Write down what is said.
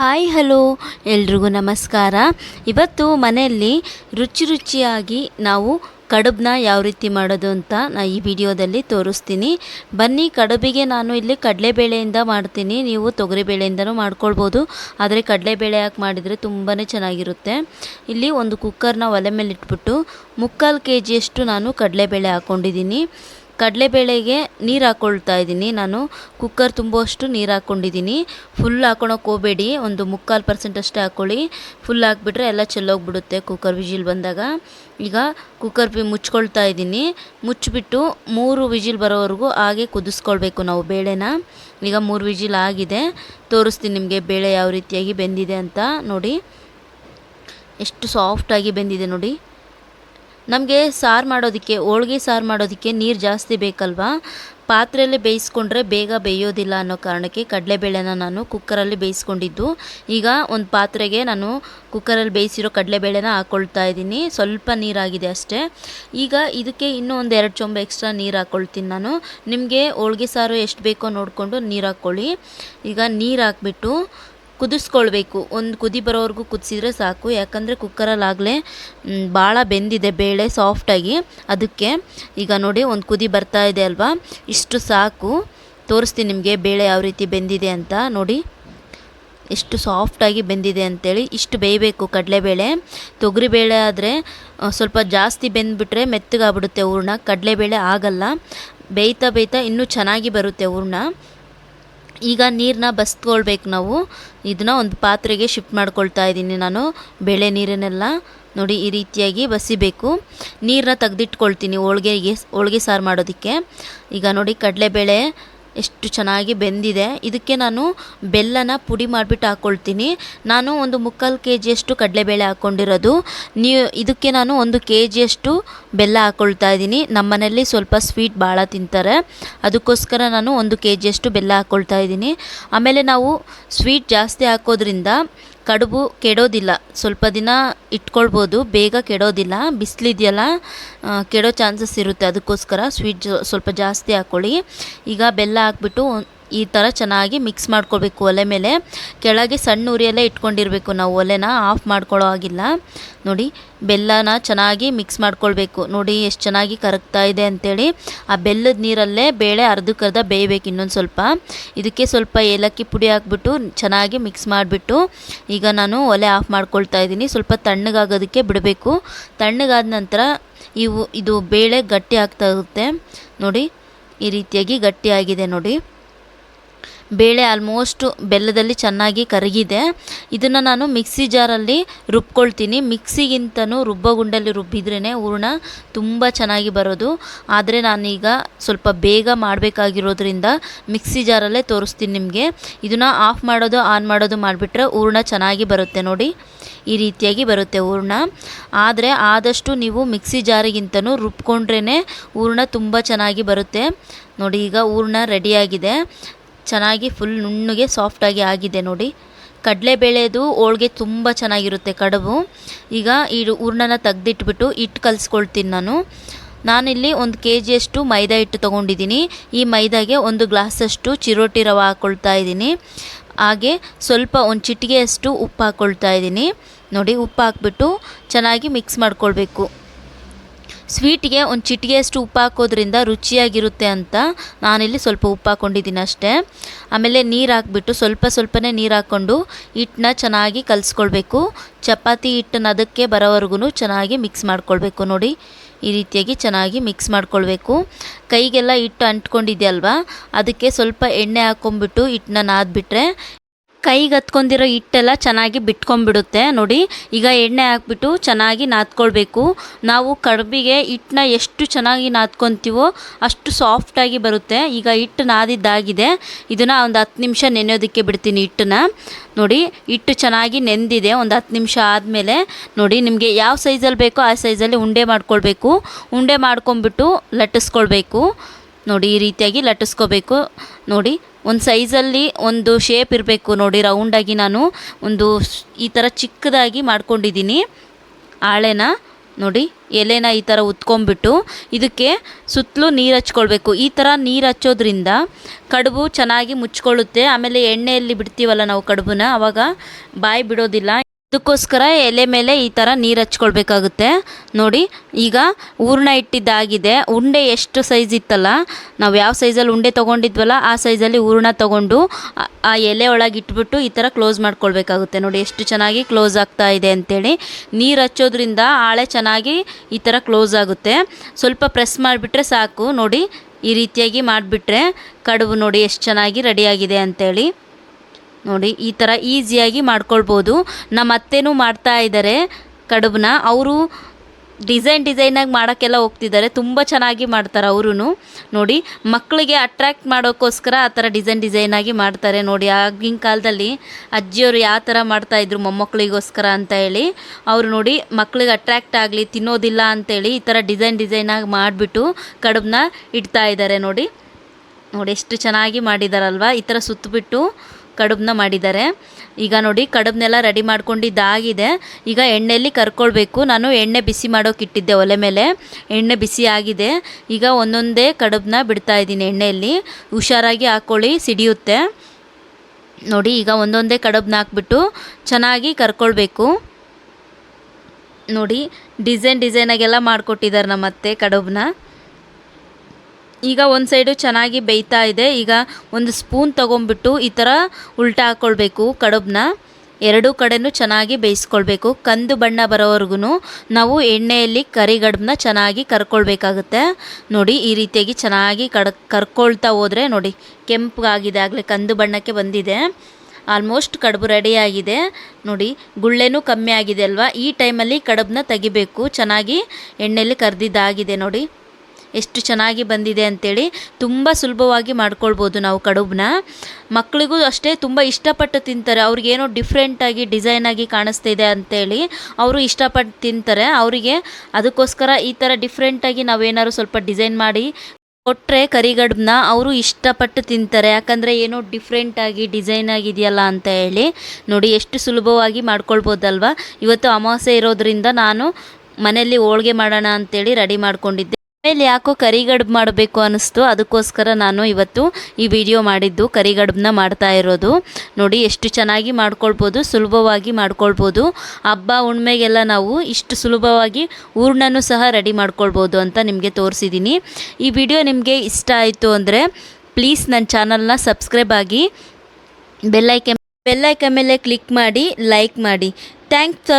Hi, hello. ಎಲ್ರಿಗೂ ನಮಸ್ಕಾರ. ಇವತ್ತು ಮನೆಯಲ್ಲಿ ರುಚಿ ರುಚಿಯಾಗಿ ನಾವು ಕಡುಬನ್ನ ಯಾವ ರೀತಿ ಮಾಡೋದು ಅಂತ ನಾ ಈ ವಿಡಿಯೋದಲ್ಲಿ ತೋರಿಸ್ತೀನಿ. ಬನ್ನಿ, ಕಡುಬಿಗೆ ನಾನು ಇಲ್ಲಿ ಕಡಲೆಬೇಳೆಯಿಂದ ಮಾಡ್ತೀನಿ. ನೀವು ತೊಗರಿಬೇಳೆಯಿಂದನೂ ಮಾಡ್ಕೊಳ್ಬೋದು. ಆದರೆ ಕಡಲೆಬೇಳೆ ಹಾಕಿ ಮಾಡಿದರೆ ತುಂಬಾ ಚೆನ್ನಾಗಿರುತ್ತೆ. ಇಲ್ಲಿ ಒಂದು ಕುಕ್ಕರ್ನ ಒಲೆ ಮೇಲೆ ಇಟ್ಬಿಟ್ಟು ಮುಕ್ಕಾಲು ಕೆ ಜಿಯಷ್ಟು ನಾನು ಕಡಲೆಬೇಳೆ ಹಾಕ್ಕೊಂಡಿದ್ದೀನಿ ಕಡಲೆಬೇಳೆಗೆ ನೀರು ಹಾಕ್ಕೊಳ್ತಾ ಇದ್ದೀನಿ. ನಾನು ಕುಕ್ಕರ್ ತುಂಬುವಷ್ಟು ನೀರು ಹಾಕ್ಕೊಂಡಿದ್ದೀನಿ ಫುಲ್ ಹಾಕೊಳಕ್ಕೆ ಹೋಗಬೇಡಿ. ಒಂದು ಮುಕ್ಕಾಲು ಪರ್ಸೆಂಟ್ ಅಷ್ಟೇ ಹಾಕ್ಕೊಳ್ಳಿ ಫುಲ್ ಹಾಕ್ಬಿಟ್ರೆ ಎಲ್ಲ ಚೆಲ್ಲೋಗ್ಬಿಡುತ್ತೆ ಕುಕ್ಕರ್ ವಿಜಿಲ್ ಬಂದಾಗ. ಈಗ ಕುಕ್ಕರ್ ಬಿ ಮುಚ್ಕೊಳ್ತಾ ಇದ್ದೀನಿ. ಮುಚ್ಚಿಬಿಟ್ಟು ಮೂರು ವಿಜಿಲ್ ಬರೋವರೆಗೂ ಹಾಗೆ ಕುದಿಸ್ಕೊಳ್ಬೇಕು ನಾವು ಬೇಳೆನ. ಈಗ ಮೂರು ವಿಜಿಲ್ ಆಗಿದೆ. ತೋರಿಸ್ತೀನಿ ನಿಮಗೆ ಬೇಳೆ ಯಾವ ರೀತಿಯಾಗಿ ಬೆಂದಿದೆ ಅಂತ ನೋಡಿ. ಎಷ್ಟು ಸಾಫ್ಟಾಗಿ ಬೆಂದಿದೆ ನೋಡಿ. ನಮಗೆ ಸಾರು ಮಾಡೋದಕ್ಕೆ, ಹೋಳ್ಗೆ ಸಾರು ಮಾಡೋದಕ್ಕೆ ನೀರು ಜಾಸ್ತಿ ಬೇಕಲ್ವಾ? ಪಾತ್ರೆಯಲ್ಲಿ ಬೇಯಿಸ್ಕೊಂಡ್ರೆ ಬೇಗ ಬೇಯೋದಿಲ್ಲ ಅನ್ನೋ ಕಾರಣಕ್ಕೆ ಕಡಲೆಬೇಳೆನ ನಾನು ಕುಕ್ಕರಲ್ಲಿ ಬೇಯಿಸ್ಕೊಂಡಿದ್ದು. ಈಗ ಒಂದು ಪಾತ್ರೆಗೆ ನಾನು ಕುಕ್ಕರಲ್ಲಿ ಬೇಯಿಸಿರೋ ಕಡಲೆಬೇಳೆನ ಹಾಕ್ಕೊಳ್ತಾ ಇದ್ದೀನಿ. ಸ್ವಲ್ಪ ನೀರಾಗಿದೆ ಅಷ್ಟೇ. ಈಗ ಇದಕ್ಕೆ ಇನ್ನೂ ಒಂದು ಎರಡು ಚೊಂಬ ಎಕ್ಸ್ಟ್ರಾ ನೀರು ಹಾಕ್ಕೊಳ್ತೀನಿ ನಾನು. ನಿಮಗೆ ಹೋಳ್ಗೆ ಸಾರು ಎಷ್ಟು ಬೇಕೋ ನೋಡಿಕೊಂಡು ನೀರು ಹಾಕ್ಕೊಳ್ಳಿ. ಈಗ ನೀರು ಹಾಕ್ಬಿಟ್ಟು ಕುದಿಸ್ಕೊಳ್ಬೇಕು. ಒಂದು ಕುದಿ ಬರೋವರೆಗೂ ಕುದಿಸಿದ್ರೆ ಸಾಕು. ಯಾಕಂದರೆ ಕುಕ್ಕರಲ್ಲಾಗಲೇ ಭಾಳ ಬೆಂದಿದೆ, ಬೇಳೆ ಸಾಫ್ಟಾಗಿ ಅದಕ್ಕೆ ಈಗ ನೋಡಿ ಒಂದು ಕುದಿ ಬರ್ತಾ ಇದೆ ಅಲ್ವಾ? ಇಷ್ಟು ಸಾಕು. ತೋರಿಸ್ತೀನಿ ನಿಮಗೆ ಬೇಳೆ ಯಾವ ರೀತಿ ಬೆಂದಿದೆ ಅಂತ. ನೋಡಿ, ಎಷ್ಟು ಸಾಫ್ಟಾಗಿ ಬೆಂದಿದೆ ಅಂತೇಳಿ. ಇಷ್ಟು ಬೇಯಬೇಕು ಕಡಲೆಬೇಳೆ. ತೊಗರಿಬೇಳೆ ಆದರೆ ಸ್ವಲ್ಪ ಜಾಸ್ತಿ ಬೆಂದುಬಿಟ್ರೆ ಮೆತ್ತಗಾಗ್ಬಿಡುತ್ತೆ ಹೂರ್ಣ. ಕಡಲೆಬೇಳೆ ಆಗಲ್ಲ. ಬೇಯ್ತಾ ಬೇಯ್ತಾ ಇನ್ನೂ ಚೆನ್ನಾಗಿ ಬರುತ್ತೆ ಹೂರ್ಣ. ಈಗ ನೀರನ್ನ ಬಸ್ಕೊಳ್ಬೇಕು ನಾವು. ಇದನ್ನ ಒಂದು ಪಾತ್ರೆಗೆ ಶಿಫ್ಟ್ ಮಾಡ್ಕೊಳ್ತಾ ಇದ್ದೀನಿ ನಾನು. ಬೆಳೆ ನೀರನ್ನೆಲ್ಲ ನೋಡಿ ಈ ರೀತಿಯಾಗಿ ಬಸಿಬೇಕು. ನೀರನ್ನ ತೆಗೆದಿಟ್ಕೊಳ್ತೀನಿ ಹೋಳ್ಗೆಗೆ, ಹೋಳ್ಗೆ ಸಾರು ಮಾಡೋದಕ್ಕೆ. ಈಗ ನೋಡಿ ಕಡಲೆಬೇಳೆ ಎಷ್ಟು ಚೆನ್ನಾಗಿ ಬೆಂದಿದೆ. ಇದಕ್ಕೆ ನಾನು ಬೆಲ್ಲನ ಪುಡಿ ಮಾಡಿಬಿಟ್ಟು ಹಾಕ್ಕೊಳ್ತೀನಿ ನಾನು ಒಂದು ಮುಕ್ಕಾಲು ಕೆ ಜಿಯಷ್ಟು ಕಡಲೆಬೇಳೆ ಹಾಕ್ಕೊಂಡಿರೋದು ನೀವು ಇದಕ್ಕೆ ನಾನು ಒಂದು ಕೆ ಜಿಯಷ್ಟು ಬೆಲ್ಲ ಹಾಕ್ಕೊಳ್ತಾ ಇದ್ದೀನಿ. ನಮ್ಮ ಮನೇಲಿ ಸ್ವಲ್ಪ ಸ್ವೀಟ್ ಭಾಳ ತಿಂತಾರೆ. ಅದಕ್ಕೋಸ್ಕರ ನಾನು ಒಂದು ಕೆ ಜಿಯಷ್ಟು ಬೆಲ್ಲ ಹಾಕ್ಕೊಳ್ತಾ ಇದ್ದೀನಿ. ಆಮೇಲೆ ನಾವು ಸ್ವೀಟ್ ಜಾಸ್ತಿ ಹಾಕೋದ್ರಿಂದ ಕಡುಬು ಕೆಡೋದಿಲ್ಲ. ಸ್ವಲ್ಪ ದಿನ ಇಟ್ಕೊಳ್ಬೋದು. ಬೇಗ ಕೆಡೋದಿಲ್ಲ. ಬಿಸಿಲಿದೆಯಲ್ಲ ಕೆಡೋ ಚಾನ್ಸಸ್ ಇರುತ್ತೆ. ಅದಕ್ಕೋಸ್ಕರ ಸ್ವೀಟ್ ಸ್ವಲ್ಪ ಜಾಸ್ತಿ ಹಾಕ್ಕೊಳ್ಳಿ ಈಗ ಬೆಲ್ಲ ಹಾಕ್ಬಿಟ್ಟು ಈ ಥರ ಚೆನ್ನಾಗಿ ಮಿಕ್ಸ್ ಮಾಡ್ಕೊಳ್ಬೇಕು ಒಲೆ ಮೇಲೆ. ಕೆಳಗೆ ಸಣ್ಣ ಉರಿಯಲ್ಲೇ ಇಟ್ಕೊಂಡಿರಬೇಕು ನಾವು ಒಲೆನ ಆಫ್ ಮಾಡ್ಕೊಳ್ಳೋ ಆಗಿಲ್ಲ ನೋಡಿ, ಬೆಲ್ಲನ ಚೆನ್ನಾಗಿ ಮಿಕ್ಸ್ ಮಾಡ್ಕೊಳ್ಬೇಕು. ನೋಡಿ, ಎಷ್ಟು ಚೆನ್ನಾಗಿ ಕರಗ್ತಾ ಇದೆ ಅಂಥೇಳಿ ಆ ಬೆಲ್ಲದ ನೀರಲ್ಲೇ ಬೇಳೆ ಅರ್ಧಕ್ಕರ್ಧ ಬೇಯಬೇಕು ಇನ್ನೊಂದು ಸ್ವಲ್ಪ. ಇದಕ್ಕೆ ಸ್ವಲ್ಪ ಏಲಕ್ಕಿ ಪುಡಿ ಹಾಕ್ಬಿಟ್ಟು ಚೆನ್ನಾಗಿ ಮಿಕ್ಸ್ ಮಾಡಿಬಿಟ್ಟು ಈಗ ನಾನು ಒಲೆ ಆಫ್ ಮಾಡ್ಕೊಳ್ತಾ ಇದ್ದೀನಿ. ಸ್ವಲ್ಪ ತಣ್ಣಗಾಗೋದಕ್ಕೆ ಬಿಡಬೇಕು. ತಣ್ಣಗಾದ ನಂತರ ಇವು, ಇದು ಬೇಳೆ ಗಟ್ಟಿ ಆಗ್ತಾ ಇರುತ್ತೆ. ನೋಡಿ, ಈ ರೀತಿಯಾಗಿ ಗಟ್ಟಿಯಾಗಿದೆ ನೋಡಿ. ಬೇಳೆ ಆಲ್ಮೋಸ್ಟ್ ಬೆಲ್ಲದಲ್ಲಿ ಚೆನ್ನಾಗಿ ಕರಗಿದೆ. ಇದನ್ನು ನಾನು ಮಿಕ್ಸಿ ಜಾರಲ್ಲಿ ರುಬ್ಕೊಳ್ತೀನಿ. ಮಿಕ್ಸಿಗಿಂತನೂ ರುಬ್ಬಗುಂಡಲ್ಲಿ ರುಬ್ಬಿದ್ರೇ ಹೂರ್ಣ ತುಂಬ ಚೆನ್ನಾಗಿ ಬರೋದು. ಆದರೆ ನಾನೀಗ ಸ್ವಲ್ಪ ಬೇಗ ಮಾಡಬೇಕಾಗಿರೋದ್ರಿಂದ ಮಿಕ್ಸಿ ಜಾರಲ್ಲೇ ತೋರಿಸ್ತೀನಿ ನಿಮಗೆ. ಇದನ್ನು ಆಫ್ ಮಾಡೋದು, ಆನ್ ಮಾಡೋದು ಮಾಡಿಬಿಟ್ರೆ ಹೂರ್ಣ ಚೆನ್ನಾಗಿ ಬರುತ್ತೆ ನೋಡಿ. ಈ ರೀತಿಯಾಗಿ ಬರುತ್ತೆ ಹೂರ್ಣ. ಆದರೆ ಆದಷ್ಟು ನೀವು ಮಿಕ್ಸಿ ಜಾರಿಗಿಂತನೂ ರುಬ್ಕೊಂಡ್ರೇ ಹೂರ್ಣ ತುಂಬ ಚೆನ್ನಾಗಿ ಬರುತ್ತೆ. ನೋಡಿ ಈಗ ಹೂರ್ಣ ರೆಡಿಯಾಗಿದೆ ಚೆನ್ನಾಗಿ ಫುಲ್ ನುಣ್ಣಗೆ ಸಾಫ್ಟಾಗಿ ಆಗಿದೆ ನೋಡಿ. ಕಡಲೆಬೇಳೆದು ಹೋಳ್ಗೆ ತುಂಬ ಚೆನ್ನಾಗಿರುತ್ತೆ ಕಡುಬು. ಈಗ ಈ ಹೂರ್ಣನ ತೆಗ್ದಿಟ್ಬಿಟ್ಟು ಹಿಟ್ಟು ಕಲಿಸ್ಕೊಳ್ತೀನಿ ನಾನು. ನಾನಿಲ್ಲಿ ಒಂದು ಕೆ ಜಿಯಷ್ಟು ಮೈದಾ ಹಿಟ್ಟು ತೊಗೊಂಡಿದ್ದೀನಿ. ಈ ಮೈದಾಗೆ ಒಂದು ಗ್ಲಾಸಷ್ಟು ಚಿರೋಟಿ ರವೆ ಹಾಕ್ಕೊಳ್ತಾ ಇದ್ದೀನಿ. ಹಾಗೆ ಸ್ವಲ್ಪ ಒಂದು ಚಿಟಿಗೆಯಷ್ಟು ಉಪ್ಪು ಹಾಕ್ಕೊಳ್ತಾ ಇದ್ದೀನಿ. ನೋಡಿ ಉಪ್ಪು ಹಾಕ್ಬಿಟ್ಟು ಚೆನ್ನಾಗಿ ಮಿಕ್ಸ್ ಮಾಡ್ಕೊಳ್ಬೇಕು. ಸ್ವೀಟಿಗೆ ಒಂದು ಚಿಟಿಗೆಯಷ್ಟು ಉಪ್ಪು ಹಾಕೋದ್ರಿಂದ ರುಚಿಯಾಗಿರುತ್ತೆ ಅಂತ ನಾನಿಲ್ಲಿ ಸ್ವಲ್ಪ ಉಪ್ಪು ಹಾಕ್ಕೊಂಡಿದ್ದೀನಿ ಅಷ್ಟೇ. ಆಮೇಲೆ ನೀರು ಹಾಕ್ಬಿಟ್ಟು ಸ್ವಲ್ಪ ಸ್ವಲ್ಪನೇ ನೀರು ಹಾಕ್ಕೊಂಡು ಹಿಟ್ಟನ್ನ ಚೆನ್ನಾಗಿ ಕಲಿಸ್ಕೊಳ್ಬೇಕು. ಚಪಾತಿ ಹಿಟ್ಟನ್ನ ಅದಕ್ಕೆ ಬರೋವರೆಗೂ ಚೆನ್ನಾಗಿ ಮಿಕ್ಸ್ ಮಾಡ್ಕೊಳ್ಬೇಕು ನೋಡಿ. ಈ ರೀತಿಯಾಗಿ ಚೆನ್ನಾಗಿ ಮಿಕ್ಸ್ ಮಾಡ್ಕೊಳ್ಬೇಕು. ಕೈಗೆಲ್ಲ ಹಿಟ್ಟು ಅಂಟ್ಕೊಂಡಿದೆಯಲ್ವಾ? ಅದಕ್ಕೆ ಸ್ವಲ್ಪ ಎಣ್ಣೆ ಹಾಕ್ಕೊಂಬಿಟ್ಟು ಹಿಟ್ಟನ್ನ ನಾದ್ಬಿಟ್ರೆ ಕೈಗೆ ಹತ್ಕೊಂಡಿರೋ ಹಿಟ್ಟೆಲ್ಲ ಚೆನ್ನಾಗಿ ಬಿಟ್ಕೊಂಡ್ಬಿಡುತ್ತೆ. ನೋಡಿ, ಈಗ ಎಣ್ಣೆ ಹಾಕ್ಬಿಟ್ಟು ಚೆನ್ನಾಗಿ ನಾದ್ಕೊಳ್ಬೇಕು. ನಾವು ಕಡುಬಿಗೆ ಹಿಟ್ಟನ್ನ ಎಷ್ಟು ಚೆನ್ನಾಗಿ ನಾದ್ಕೊತೀವೋ ಅಷ್ಟು ಸಾಫ್ಟಾಗಿ ಬರುತ್ತೆ. ಈಗ ಹಿಟ್ಟು ನಾದಿದ್ದಾಗಿದೆ. ಇದನ್ನು ಒಂದು ಹತ್ತು ನಿಮಿಷ ನೆನೆಯೋದಕ್ಕೆ ಬಿಡ್ತೀನಿ ಹಿಟ್ಟನ್ನ. ನೋಡಿ, ಹಿಟ್ಟು ಚೆನ್ನಾಗಿ ನೆಂದಿದೆ. ಒಂದು ಹತ್ತು ನಿಮಿಷ ಆದಮೇಲೆ, ನೋಡಿ, ನಿಮಗೆ ಯಾವ ಸೈಜಲ್ಲಿ ಬೇಕೋ ಆ ಸೈಜಲ್ಲಿ ಉಂಡೆ ಮಾಡ್ಕೊಳ್ಬೇಕು. ಉಂಡೆ ಮಾಡ್ಕೊಂಬಿಟ್ಟು ಲಟ್ಟಿಸ್ಕೊಳ್ಬೇಕು. ನೋಡಿ, ಈ ರೀತಿಯಾಗಿ ಲಟ್ಟಿಸ್ಕೋಬೇಕು. ನೋಡಿ, ಒಂದು ಸೈಜಲ್ಲಿ ಒಂದು ಶೇಪ್ ಇರಬೇಕು. ನೋಡಿ ರೌಂಡಾಗಿ ನಾನು ಒಂದು ಈ ಥರ ಚಿಕ್ಕದಾಗಿ ಮಾಡ್ಕೊಂಡಿದ್ದೀನಿ. ಹಾಳೆನ ನೋಡಿ, ಎಲೆನ ಈ ಥರ ಉತ್ಕೊಂಡ್ಬಿಟ್ಟು ಇದಕ್ಕೆ ಸುತ್ತಲೂ ನೀರು ಹಚ್ಕೊಳ್ಬೇಕು. ಈ ಥರ ನೀರು ಹಚ್ಚೋದ್ರಿಂದ ಕಡುಬು ಚೆನ್ನಾಗಿ ಮುಚ್ಕೊಳ್ಳುತ್ತೆ. ಆಮೇಲೆ ಎಣ್ಣೆಯಲ್ಲಿ ಬಿಡ್ತೀವಲ್ಲ ನಾವು ಕಡುಬನ್ನ ಆವಾಗ ಬಾಯಿ ಬಿಡೋದಿಲ್ಲ. ಅದಕ್ಕೋಸ್ಕರ ಎಲೆ ಮೇಲೆ ಈ ಥರ ನೀರು ಹಚ್ಕೊಳ್ಬೇಕಾಗುತ್ತೆ. ನೋಡಿ, ಈಗ ಹೂರ್ಣ ಇಟ್ಟಿದ್ದಾಗಿದೆ. ಉಂಡೆ ಎಷ್ಟು ಸೈಜ್ ಇತ್ತಲ್ಲ? ನಾವು ಯಾವ ಸೈಜಲ್ಲಿ ಉಂಡೆ ತೊಗೊಂಡಿದ್ವಲ್ಲ, ಆ ಸೈಜಲ್ಲಿ ಹೂರ್ಣ ತೊಗೊಂಡು ಆ- ಎಲೆ ಒಳಗೆ ಇಟ್ಬಿಟ್ಟು ಈ ಥರ ಕ್ಲೋಸ್ ಮಾಡ್ಕೊಳ್ಬೇಕಾಗುತ್ತೆ. ನೋಡಿ, ಎಷ್ಟು ಚೆನ್ನಾಗಿ ಕ್ಲೋಸ್ ಆಗ್ತಾ ಇದೆ ಅಂತೇಳಿ. ನೀರು ಹಚ್ಚೋದ್ರಿಂದ ಆಳೆ ಚೆನ್ನಾಗಿ ಈ ಥರ ಕ್ಲೋಸ್ ಆಗುತ್ತೆ. ಸ್ವಲ್ಪ ಪ್ರೆಸ್ ಮಾಡಿಬಿಟ್ರೆ ಸಾಕು. ನೋಡಿ, ಈ ರೀತಿಯಾಗಿ ಮಾಡಿಬಿಟ್ರೆ ಕಡುಬು ನೋಡಿ ಎಷ್ಟು ಚೆನ್ನಾಗಿ ರೆಡಿಯಾಗಿದೆ ಅಂತೇಳಿ. ನೋಡಿ, ಈ ಥರ ಈಸಿಯಾಗಿ ಮಾಡ್ಕೊಳ್ಬೋದು. ನಮ್ಮ ಅತ್ತೆನೂ ಮಾಡ್ತಾ ಇದ್ದಾರೆ ಕಡುಬನ್ನ ಅವರು ಡಿಸೈನ್ ಡಿಸೈನಾಗಿ ಮಾಡೋಕ್ಕೆಲ್ಲ ಹೋಗ್ತಿದ್ದಾರೆ ತುಂಬ ಚೆನ್ನಾಗಿ ಮಾಡ್ತಾರೆ ಅವರು ನೋಡಿ ಮಕ್ಕಳಿಗೆ ಅಟ್ರ್ಯಾಕ್ಟ್ ಮಾಡೋಕ್ಕೋಸ್ಕರ ಆ ಥರ ಡಿಸೈನ್ ಡಿಸೈನಾಗಿ ಮಾಡ್ತಾರೆ. ನೋಡಿ, ಆಗಿನ ಕಾಲದಲ್ಲಿ ಅಜ್ಜಿಯವರು ಯಾವ ಥರ ಮಾಡ್ತಾಯಿದ್ರು ಮೊಮ್ಮಕ್ಕಳಿಗೋಸ್ಕರ ಅಂತ ಹೇಳಿ. ಅವರು ನೋಡಿ ಮಕ್ಕಳಿಗೆ ಅಟ್ರ್ಯಾಕ್ಟ್ ಆಗಲಿ, ತಿನ್ನೋದಿಲ್ಲ ಅಂತೇಳಿ ಈ ಥರ ಡಿಸೈನ್ ಡಿಸೈನಾಗಿ ಮಾಡಿಬಿಟ್ಟು ಕಡುಬನ್ನ ಇಡ್ತಾ ಇದ್ದಾರೆ ನೋಡಿ. ನೋಡಿ, ಎಷ್ಟು ಚೆನ್ನಾಗಿ ಮಾಡಿದಾರಲ್ವ? ಈ ಥರ ಸುತ್ತಬಿಟ್ಟು ಕಡುಬನ್ನ ಮಾಡಿದ್ದಾರೆ. ಈಗ ನೋಡಿ ಕಡುಬನ್ನೆಲ್ಲ ರೆಡಿ ಮಾಡ್ಕೊಂಡಿದ್ದಾಗಿದೆ. ಈಗ ಎಣ್ಣೆಯಲ್ಲಿ ಕರ್ಕೊಳ್ಬೇಕು. ನಾನು ಎಣ್ಣೆ ಬಿಸಿ ಮಾಡೋಕೆ ಇಟ್ಟಿದ್ದೆ ಒಲೆ ಮೇಲೆ. ಎಣ್ಣೆ ಬಿಸಿ ಆಗಿದೆ. ಈಗ ಒಂದೊಂದೇ ಕಡುಬನ್ನ ಬಿಡ್ತಾ ಇದ್ದೀನಿ ಎಣ್ಣೆಯಲ್ಲಿ. ಹುಷಾರಾಗಿ ಹಾಕ್ಕೊಳ್ಳಿ ಸಿಡಿಯುತ್ತೆ. ನೋಡಿ, ಈಗ ಒಂದೊಂದೇ ಕಡುಬನ್ನ ಹಾಕ್ಬಿಟ್ಟು ಚೆನ್ನಾಗಿ ಕರ್ಕೊಳ್ಬೇಕು. ನೋಡಿ, ಡಿಸೈನ್ ಡಿಸೈನಾಗೆಲ್ಲ ಮಾಡಿಕೊಟ್ಟಿದ್ದಾರೆ ನಮ್ಮ ಅತ್ತೆ ಕಡುಬನ್ನ ಈಗ ಒಂದು ಸೈಡು ಚೆನ್ನಾಗಿ ಬೇಯ್ತಾ ಇದೆ. ಈಗ ಒಂದು ಸ್ಪೂನ್ ತೊಗೊಂಬಿಟ್ಟು ಈ ಥರ ಉಲ್ಟಾ ಹಾಕ್ಕೊಳ್ಬೇಕು ಕಡುಬನ್ನ ಎರಡೂ ಕಡೆನೂ ಚೆನ್ನಾಗಿ ಬೇಯಿಸ್ಕೊಳ್ಬೇಕು. ಕಂದು ಬಣ್ಣ ಬರೋವರೆಗೂ ನಾವು ಎಣ್ಣೆಯಲ್ಲಿ ಕರಿಗಡುಬನ್ನ ಚೆನ್ನಾಗಿ ಕರ್ಕೊಳ್ಬೇಕಾಗುತ್ತೆ. ನೋಡಿ, ಈ ರೀತಿಯಾಗಿ ಚೆನ್ನಾಗಿ ಕಡ್, ಕರ್ಕೊಳ್ತಾ ಹೋದರೆ ನೋಡಿ ಕೆಂಪಗಾಗಿದೆ ಆಗಲೇ ಕಂದು ಬಣ್ಣಕ್ಕೆ ಬಂದಿದೆ. ಆಲ್ಮೋಸ್ಟ್ ಕಡುಬು ರೆಡಿಯಾಗಿದೆ ನೋಡಿ, ಗುಳ್ಳೆನೂ ಕಮ್ಮಿ ಆಗಿದೆ ಅಲ್ವಾ? ಈ ಟೈಮಲ್ಲಿ ಕಡುಬನ್ನ ತೆಗಿಬೇಕು. ಚೆನ್ನಾಗಿ ಎಣ್ಣೆಯಲ್ಲಿ ಕರೆದಿದ್ದಾಗಿದೆ ನೋಡಿ. ಎಷ್ಟು ಚೆನ್ನಾಗಿ ಬಂದಿದೆ ಅಂತೇಳಿ ತುಂಬ ಸುಲಭವಾಗಿ ಮಾಡ್ಕೊಳ್ಬೋದು ನಾವು ಕಡುಬನ್ನ ಮಕ್ಕಳಿಗೂ ಅಷ್ಟೇ ತುಂಬ ಇಷ್ಟಪಟ್ಟು ತಿಂತಾರೆ. ಅವ್ರಿಗೇನೋ ಡಿಫ್ರೆಂಟಾಗಿ ಡಿಸೈನಾಗಿ ಕಾಣಿಸ್ತಿದೆ ಅಂತೇಳಿ ಅವರು ಇಷ್ಟಪಟ್ಟು ತಿಂತಾರೆ. ಅವರಿಗೆ ಅದಕ್ಕೋಸ್ಕರ ಈ ಥರ ಡಿಫ್ರೆಂಟಾಗಿ ನಾವೇನಾದ್ರು ಸ್ವಲ್ಪ ಡಿಸೈನ್ ಮಾಡಿ ಕೊಟ್ಟರೆ ಕರಿಗಡುಬನ್ನ ಅವರು ಇಷ್ಟಪಟ್ಟು ತಿಂತಾರೆ. ಯಾಕಂದರೆ ಏನೋ ಡಿಫ್ರೆಂಟಾಗಿ ಡಿಸೈನ್ ಆಗಿದೆಯಲ್ಲ ಅಂತ ಹೇಳಿ ನೋಡಿ ಎಷ್ಟು ಸುಲಭವಾಗಿ ಮಾಡ್ಕೊಳ್ಬೋದಲ್ವ. ಇವತ್ತು ಅಮಾವಾಸ್ಯೆ ಇರೋದ್ರಿಂದ ನಾನು ಮನೆಯಲ್ಲಿ ಹೋಳ್ಗೆ ಮಾಡೋಣ ಅಂತೇಳಿ ರೆಡಿ ಮಾಡ್ಕೊಂಡಿದ್ದೆ. ಆಮೇಲೆ ಯಾಕೋ ಕರಿಗಡುಬು ಮಾಡಬೇಕು ಅನ್ನಿಸ್ತು ಅದಕ್ಕೋಸ್ಕರ ನಾನು ಇವತ್ತು ಈ ವಿಡಿಯೋ ಮಾಡಿದ್ದು ಕರಿಗಡ್ಬನ್ನ ಮಾಡ್ತಾ ಇರೋದು. ನೋಡಿ, ಎಷ್ಟು ಚೆನ್ನಾಗಿ ಮಾಡ್ಕೊಳ್ಬೋದು, ಸುಲಭವಾಗಿ ಮಾಡ್ಕೊಳ್ಬೋದು. ಹಬ್ಬ ಹುಣ್ಮೆಗೆಲ್ಲ ನಾವು ಇಷ್ಟು ಸುಲಭವಾಗಿ ಹೂರ್ಣನೂ ಸಹ ರೆಡಿ ಮಾಡ್ಕೊಳ್ಬೋದು ಅಂತ ನಿಮಗೆ ತೋರಿಸಿದ್ದೀನಿ ಈ ವಿಡಿಯೋ ನಿಮಗೆ ಇಷ್ಟ ಆಯಿತು ಅಂದರೆ ಪ್ಲೀಸ್ ನನ್ನ ಚಾನಲ್ನ ಸಬ್ಸ್ಕ್ರೈಬ್ ಆಗಿ ಬೆಲ್ಲೈಕೆ ಬೆಲ್ಲೈಕ ಮೇಲೆ ಕ್ಲಿಕ್ ಮಾಡಿ, ಲೈಕ್ ಮಾಡಿ. Thanks for